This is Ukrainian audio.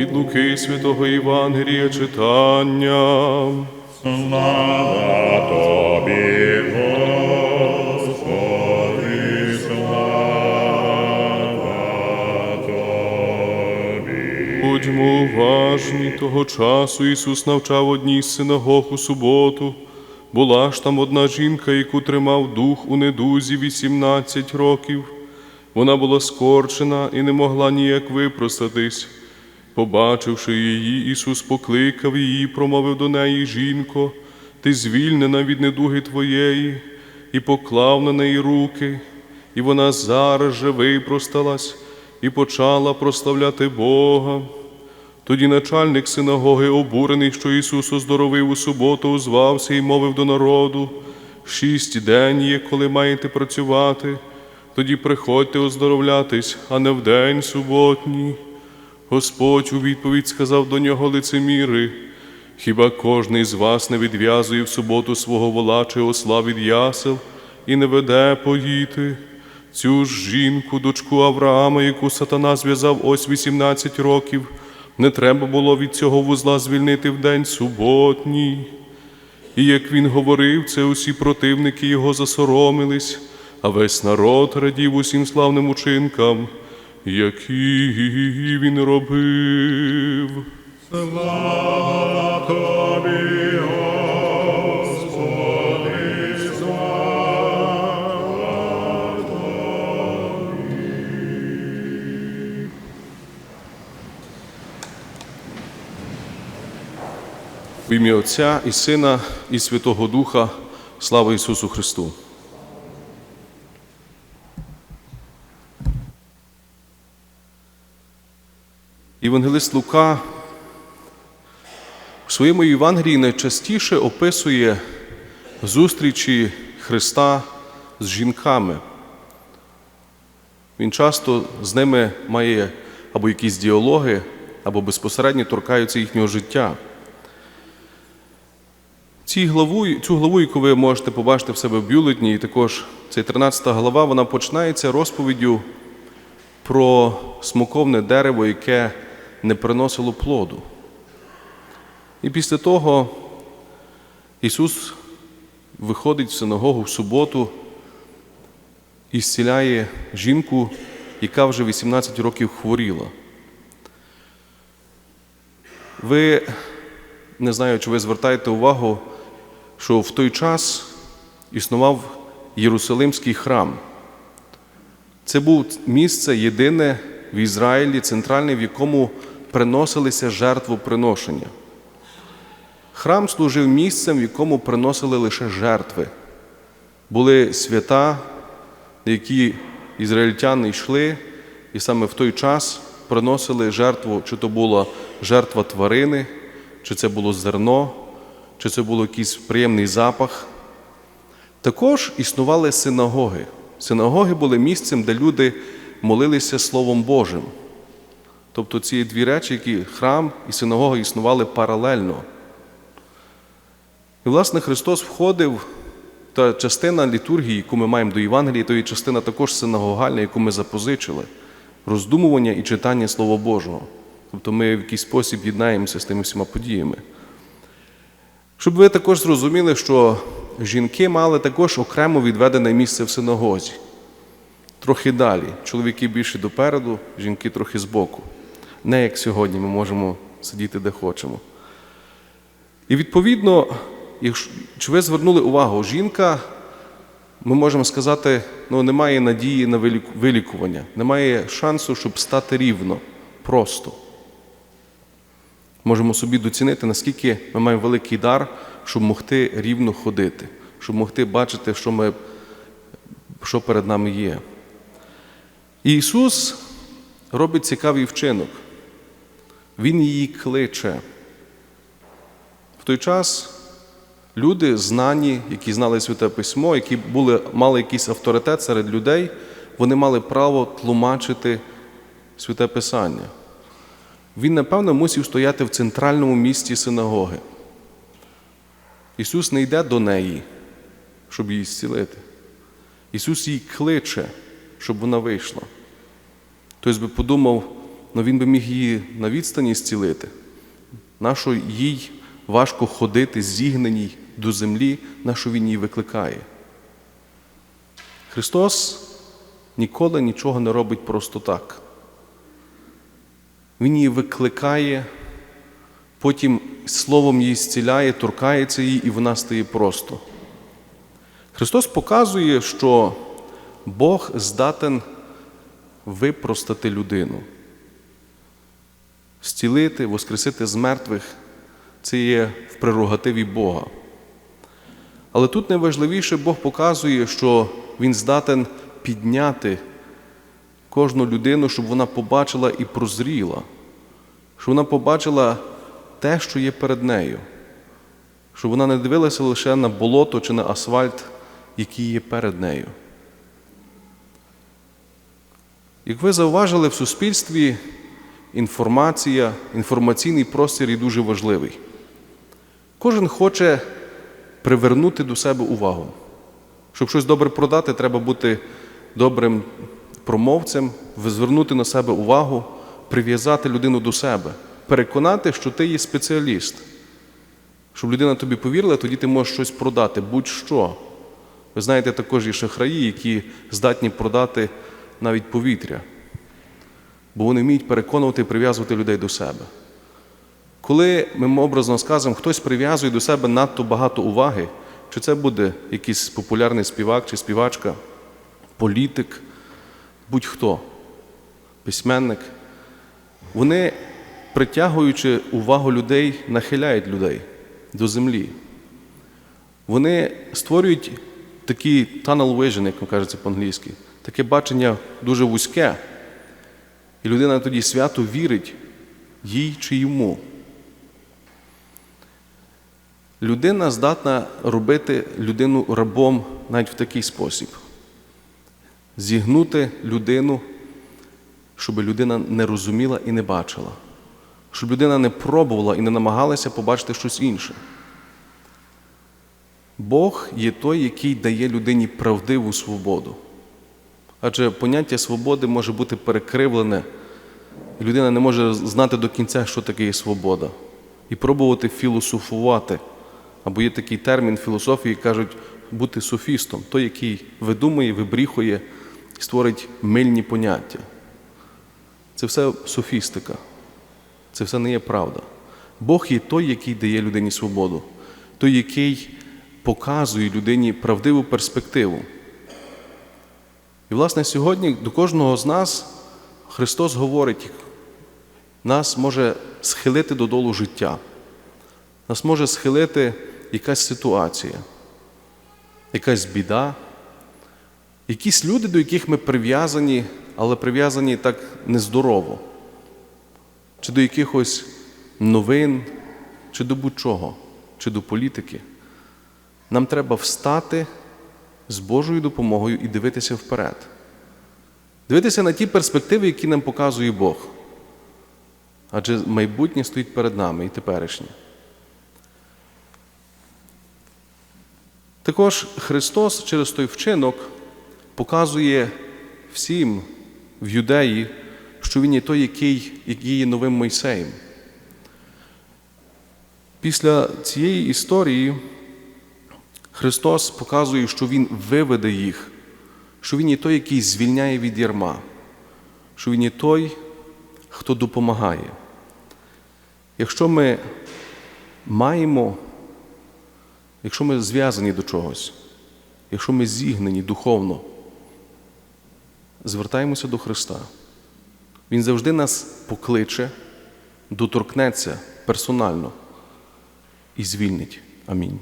Від Луки Святого Євангелія читання. Слава тобі, Господи, слава тобі. Будьмо уважні того часу Ісус навчав одній з синагог у суботу. Була ж там одна жінка, яку тримав дух у недузі 18 років. Вона була скорчена і не могла ніяк випростатись. Побачивши її, Ісус покликав її, промовив до неї, жінко, ти звільнена від недуги твоєї, і поклав на неї руки, і вона зараз же випросталась і почала прославляти Бога. Тоді начальник синагоги, обурений, що Ісус оздоровив у суботу, озвався і мовив до народу: шість день є, коли маєте працювати, тоді приходьте оздоровлятись, а не в день суботній. Господь у відповідь сказав до нього лицеміри, хіба кожний з вас не відв'язує в суботу свого вола чи осла від ясел і не веде поїти? Цю ж жінку, дочку Авраама, яку сатана зв'язав ось 18 років, не треба було від цього вузла звільнити в день суботній. І як він говорив, це усі противники його засоромились, а весь народ радів усім славним учинкам, які він робив. Слава тобі, Господи, слава В ім'я Отця і Сина, і Святого Духа, слава Ісусу Христу. Євангелист Лука в своєму Євангелії найчастіше описує зустрічі Христа з жінками. Він часто з ними має або якісь діалоги, або безпосередньо торкаються їхнього життя. Ці главу, цю главу, яку ви можете побачити в себе в бюлетні, і також ця 13 глава, вона починається розповіддю про смоковне дерево, яке не приносило плоду. І після того Ісус виходить в синагогу в суботу і зціляє жінку, яка вже 18 років хворіла. Ви не знаю, чи ви звертаєте увагу, що в той час існував Єрусалимський храм. Це був місце єдине в Ізраїлі, центральне, в якому приносилися жертвоприношення. Храм служив місцем, в якому приносили лише жертви. Були свята, на які ізраїльтяни йшли, і саме в той час приносили жертву, чи то була жертва тварини, чи це було зерно, чи це був якийсь приємний запах. Також існували синагоги. Синагоги були місцем, де люди молилися Словом Божим. Тобто ці дві речі, які храм і синагога існували паралельно. І, власне, Христос входив, та частина літургії, яку ми маємо до Євангелії, то є частина також синагогальна, яку ми запозичили, роздумування і читання Слова Божого. Тобто ми в якийсь спосіб єднаємося з тими всіма подіями. Щоб ви також зрозуміли, що жінки мали також окремо відведене місце в синагозі. Трохи далі. Чоловіки більше допереду, жінки трохи збоку. Не як сьогодні, ми можемо сидіти де хочемо. І відповідно, якщо ви звернули увагу, жінка, ми можемо сказати, ну, немає надії на вилікування, немає шансу, щоб стати рівно, просто. Можемо собі доцінити, наскільки ми маємо великий дар, щоб могти рівно ходити, щоб могти бачити, що, ми, що перед нами є. І Ісус робить цікавий вчинок. Він її кличе. В той час люди, знані, які знали Святе Письмо, які були, мали якийсь авторитет серед людей, вони мали право тлумачити Святе Писання. Він, напевно, мусив стояти в центральному місці синагоги. Ісус не йде до неї, щоб її зцілити. Ісус її кличе, щоб вона вийшла. Хтось би подумав, ну він би міг її на відстані зцілити. Нащо їй важко ходити зігненій до землі, на він її викликає. Христос ніколи нічого не робить просто так. Він її викликає, потім словом її зціляє, торкається її, і вона стає просто. Христос показує, що Бог здатен випростати людину, зцілити, воскресити з мертвих це є в прерогативі Бога. Але тут найважливіше Бог показує, що Він здатен підняти кожну людину, щоб вона побачила і прозріла, щоб вона побачила те, що є перед нею, щоб вона не дивилася лише на болото чи на асфальт, який є перед нею. Як ви зауважили, в суспільстві інформація, інформаційний простір є дуже важливий. Кожен хоче привернути до себе увагу. Щоб щось добре продати, треба бути добрим промовцем, звернути на себе увагу, прив'язати людину до себе, переконати, що ти є спеціаліст. Щоб людина тобі повірила, тоді ти можеш щось продати, будь-що. Ви знаєте, також є шахраї, які здатні продати навіть повітря, бо вони вміють переконувати і прив'язувати людей до себе. Коли ми образно сказимо, хтось прив'язує до себе надто багато уваги, чи це буде якийсь популярний співак чи співачка, політик, будь-хто, письменник, вони, притягуючи увагу людей, нахиляють людей до землі. Вони створюють такий tunnel vision, як кажеться по-англійськи, таке бачення дуже вузьке, і людина тоді свято вірить їй чи йому. Людина здатна робити людину рабом навіть в такий спосіб. Зігнути людину, щоб людина не розуміла і не бачила, щоб людина не пробувала і не намагалася побачити щось інше. Бог є той, який дає людині правдиву свободу. Адже поняття свободи може бути перекривлене, і людина не може знати до кінця, що таке є свобода, і пробувати філософувати. Або є такий термін філософії, кажуть, бути софістом, той, який видумує, вибріхує і створить мильні поняття. Це все софістика. Це все не є правда. Бог є той, який дає людині свободу, той, який показує людині правдиву перспективу. І, власне, сьогодні до кожного з нас Христос говорить, нас може схилити додолу життя, нас може схилити якась ситуація, якась біда, якісь люди, до яких ми прив'язані, але прив'язані так нездорово, чи до якихось новин, чи до будь-чого, чи до політики. Нам треба встати з Божою допомогою і дивитися вперед. Дивитися на ті перспективи, які нам показує Бог. Адже майбутнє стоїть перед нами і теперішнє. Також Христос через той вчинок показує всім в юдеї, що Він є той, який, який є новим Мойсеєм. Після цієї історії Христос показує, що Він виведе їх, що Він є той, який звільняє від ярма, що Він є той, хто допомагає. Якщо ми маємо, якщо ми зв'язані до чогось, якщо ми зігнені духовно, звертаємося до Христа. Він завжди нас покличе, доторкнеться персонально і звільнить. Амінь.